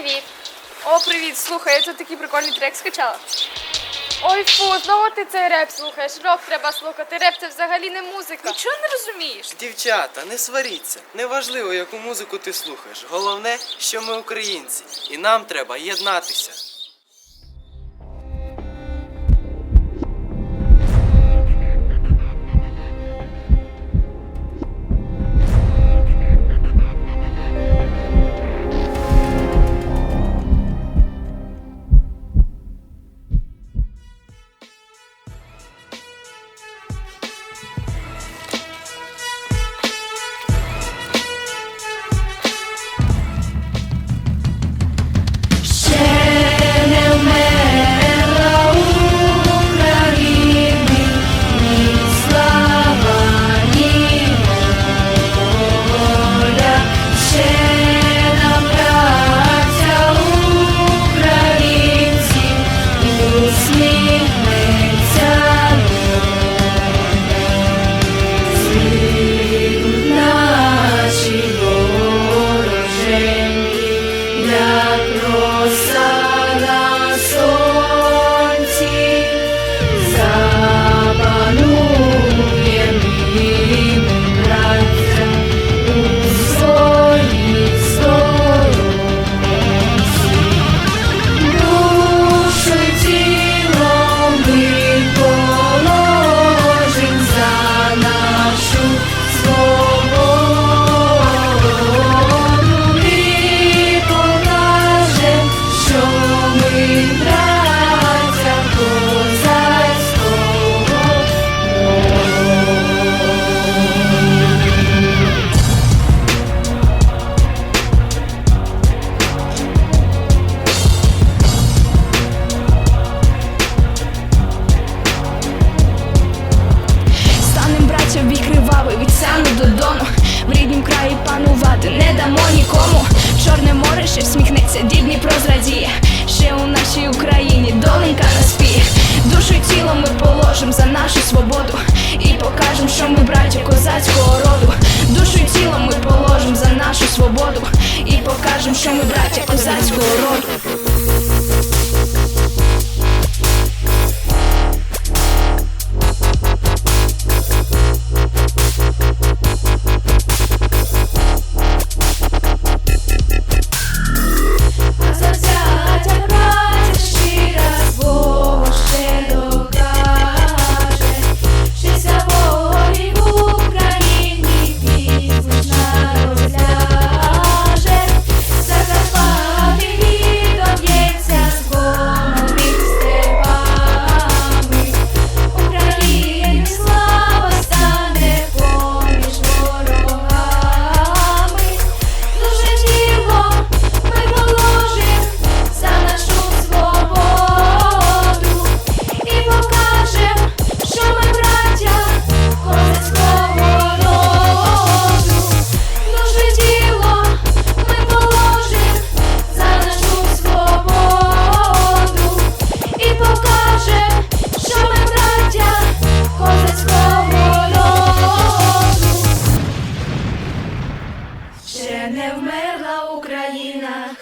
Привіт. О, привіт! Слухай, я тут такий прикольний трек скачала. Ой, фу, знову ти цей реп слухаєш. Рок треба слухати. Реп це взагалі не музика. Нічого не розумієш? Дівчата, не сваріться. Неважливо, яку музику ти слухаєш. Головне, що ми українці, і нам треба єднатися. Вороженьки, як Дніпро Ще у нашій Україні доленька наспіє Душу і тіло ми положим за нашу свободу. І покажем, що ми браття козацького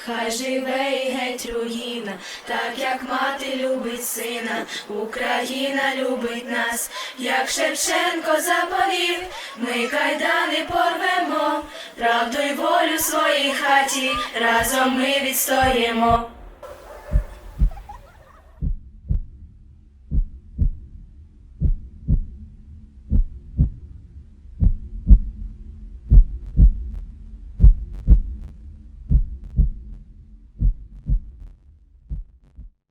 хай живе і геть руїна, так як мати любить сина, Україна любить нас, як Шевченко заповів, ми кайдани порвемо, правду й волю своїй хаті, разом ми відстоїмо.